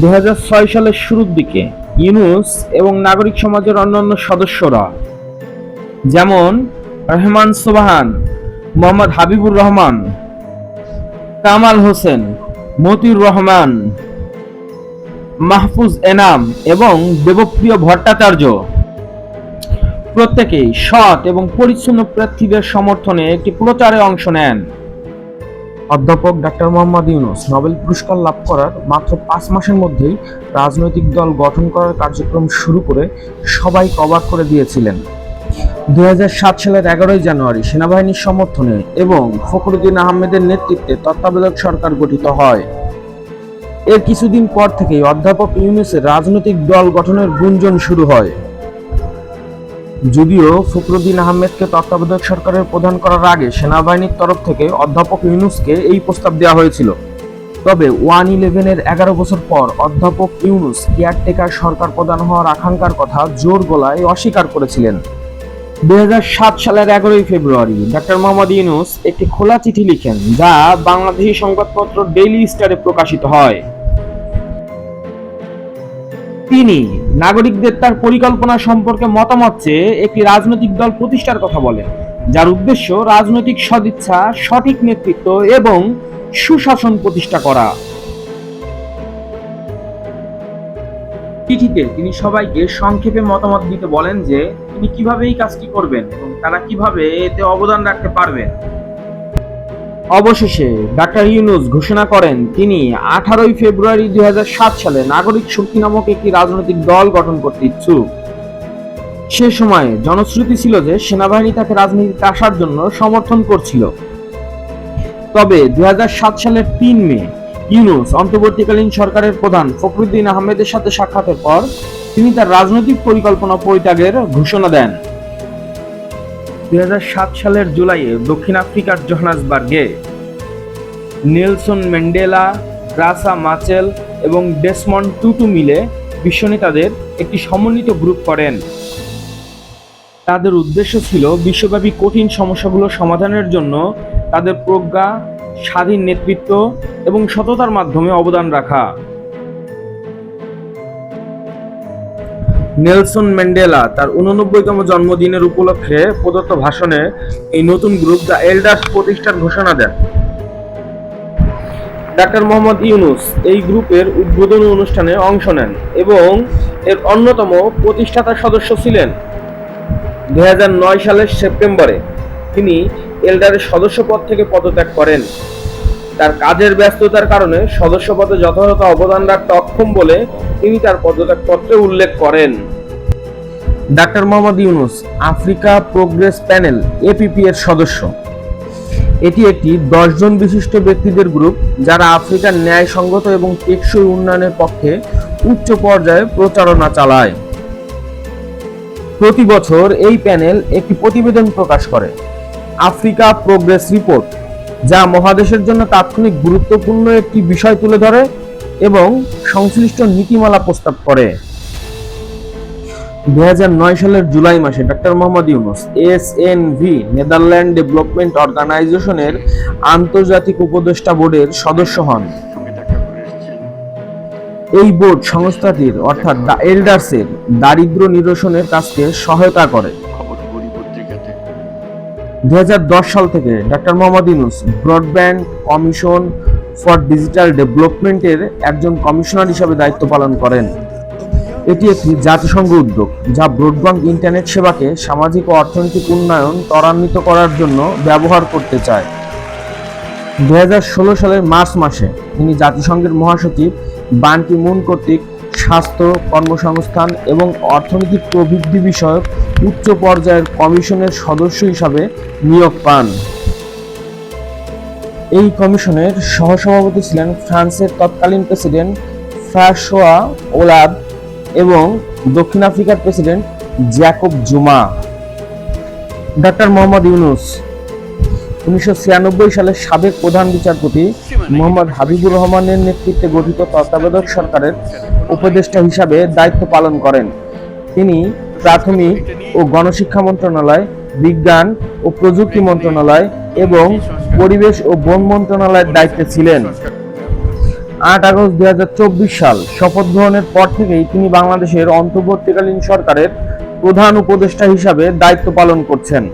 দু হাজার ছয় সালের শুরুর দিকে ইউনুস এবং নাগরিক সমাজের অন্যান্য সদস্যরা, যেমন রহমান সোবাহান, মোহাম্মদ হাবিবুর রহমান, কামাল হোসেন, মতিউর রহমান, মাহফুজ এনাম এবং দেবপ্রিয় ভট্টাচার্য। প্রত্যেকেই সৎ এবং পরিচ্ছন্ন প্রার্থীদের সমর্থনে একটি প্রচারে অংশ নেন। অধ্যাপক ডাক্তার মোহাম্মদ ইউনুস নোবেল পুরস্কার লাভ করার মাত্র পাঁচ মাসের মধ্যেই রাজনৈতিক দল গঠন করার কার্যক্রম শুরু করে সবাই অবাক করে দিয়েছিলেন। দু সাত সালের এগারোই জানুয়ারি সেনাবাহিনীর সমর্থনে এবং ফখরুদ্দিন আহমেদের নেতৃত্বে তত্ত্বাবধায়ক সরকার গঠিত হয়। এর কিছুদিন পর থেকেই অধ্যাপক ইউনুসের রাজনৈতিক দল গঠনের গুঞ্জন শুরু হয়। যদিও ফখরুদ্দিন আহমেদকে তত্ত্বাবধায়ক সরকারের প্রধান করার আগে সেনাবাহিনীর তরফ থেকে অধ্যাপক ইউনুসকে এই প্রস্তাব দেওয়া হয়েছিল। তবে ওয়ান ইলেভেনের এগারো বছর পর অধ্যাপক ইউনুস কেয়ারটেকার সরকার প্রধান হওয়ার আকাঙ্ক্ষার কথা জোর গলায় অস্বীকার করেছিলেন। দু হাজার সাত সালের এগারোই ফেব্রুয়ারি ডক্টর মোহাম্মদ ইউনুস একটি খোলা চিঠি লিখেন, যা বাংলাদেশি সংবাদপত্র ডেইলি স্টারে প্রকাশিত হয়। তিনি নাগরিকদের তার পরিকল্পনা সম্পর্কে মতামত চেয়ে একটি রাজনৈতিক দল প্রতিষ্ঠার কথা বলেন, যার উদ্দেশ্য রাজনৈতিক সদিচ্ছা, সঠিক নেতৃত্ব এবং সুশাসন প্রতিষ্ঠা করা। চিঠিতে তিনি সবাইকে সংক্ষেপে মতামত দিতে বলেন যে, তিনি কীভাবে এই কাজটি করবেন এবং তারা কীভাবে এতে অবদান রাখতে পারবেন? অবশেষে ডাক্তার ইউনুস ঘোষণা করেন, তিনি আঠারোই ফেব্রুয়ারি দু হাজার সাত সালে নাগরিক শক্তি নামক একটি রাজনৈতিক দল গঠন করতে ইচ্ছুক। সে সময় জনশ্রুতি ছিল যে সেনাবাহিনী তাকে রাজনীতিতে আসার জন্য সমর্থন করছিল। তবে দুই হাজার সাত সালের তিন মে ইউনুস অন্তর্বর্তীকালীন সরকারের প্রধান ফখরুদ্দিন আহমেদের সাথে সাক্ষাতের পর তিনি তার রাজনৈতিক পরিকল্পনা পরিত্যাগের ঘোষণা দেন। দু হাজার সাত সালের জুলাইয়ে দক্ষিণ আফ্রিকার জোহানাসবার্গে নেলসন ম্যান্ডেলা গ্রাসা মাচেল এবং ডেসমন্ড টুটু মিলে বিশ্ব নেতাদের একটি সমন্বিত গ্রুপ করেন। তাদের উদ্দেশ্য ছিল বিশ্বব্যাপী কঠিন সমস্যাগুলো সমাধানের জন্য তাদের প্রজ্ঞা, স্বাধীন নেতৃত্ব এবং সততার মাধ্যমে অবদান রাখা। নেলসন ম্যান্ডেলা তার উননব্বইতম জন্মদিনের উপলক্ষে প্রদত্ত ভাষণে এই নতুন গ্রুপ দ্য এল্ডার্স প্রতিষ্ঠার ঘোষণা দেন। ডাক্তার মোহাম্মদ ইউনুস এই গ্রুপের উদ্বোধনী অনুষ্ঠানে অংশ নেন এবং এর অন্যতম প্রতিষ্ঠাতা সদস্য ছিলেন। দু হাজার নয় সালের সেপ্টেম্বরে তিনি এল্ডারের সদস্য পদ থেকে পদত্যাগ করেন। তার কাজের ব্যস্ততার কারণে সদস্য পদে যথাযথ অবদান রাখতে অক্ষম বলে তিনি তার পদত্যাগপত্রে উল্লেখ করেন। Doctor Mohammad Yunus, Africa progress panel, APP এর সদস্য। এটি একটি দশজন বিশিষ্ট ব্যক্তিদের গ্রুপ যারা আফ্রিকার ন্যায়সঙ্গত এবং টেকসই উন্নয়নের পক্ষে উচ্চ পর্যায়ে প্রচারণা চালায়। প্রতি বছর এই প্যানেল একটি প্রতিবেদন প্রকাশ করে। Africa progress report. যা মহাদেশের জন্য তাৎক্ষণিক গুরুত্বপূর্ণ একটি বিষয় তুলে ধরে এবং সংশ্লিষ্ট নীতিমালা প্রস্তাব করে। দুই হাজার নয় সালের জুলাই মাসে doctor Mohammad Yunus S N V, Netherland development অর্গানাইজেশনের আন্তর্জাতিক উপদেষ্টা বোর্ডের সদস্য হন। এই বোর্ড সংস্থাটির, অর্থাৎ এল্ডার্সের দারিদ্র নিরসনের কাজকে সহায়তা করে। দু হাজার দশ সাল থেকে doctor Mohammad Yunus broadband commission for digital ডেভেলপমেন্টের একজন কমিশনার হিসাবে দায়িত্ব পালন করেন। এটি একটি জাতিসংঘ উদ্যোগ, যা ব্রডব্যান্ড ইন্টারনেট সেবাকে সামাজিক ও অর্থনৈতিক উন্নয়ন ত্বরান্বিত করার জন্য ব্যবহার করতে চায়। দুই হাজার ষোলো সালের মার্চ মাসে তিনি জাতিসংঘের মহাসচিব বান কি মুন কর্তৃক স্বাস্থ্য কর্মসংস্থান এবং অর্থনৈতিক প্রবৃদ্ধি বিষয়ক উচ্চ পর্যায়ের কমিশনের সদস্য হিসাবে নিয়োগ পান। এই কমিশনের সহসভাপতি ছিলেন ফ্রান্সের তৎকালীন প্রেসিডেন্ট ফ্রাসোয়া ওলাদ এবং দক্ষিণ আফ্রিকার president Jacob Zuma. Doctor Mohammad Yunus, উনিশশো সালের সাবেক প্রধান বিচারপতি মোহাম্মদ হাবিবুর রহমানের নেতৃত্বে গঠিত তত্ত্বাবধায়ক সরকারের উপদেষ্টা হিসাবে দায়িত্ব পালন করেন। তিনি প্রাথমিক ও গণশিক্ষা মন্ত্রণালয়, বিজ্ঞান ও প্রযুক্তি মন্ত্রণালয় এবং পরিবেশ ও বন মন্ত্রণালয়ের দায়িত্বে ছিলেন। আট আগস্ট দু হাজার চব্বিশ সাল, শপথ গ্রহণের পর থেকেই তিনি বাংলাদেশের অন্তর্বর্তীকালীন সরকারের প্রধান উপদেষ্টা হিসাবে দায়িত্ব পালন করছেন।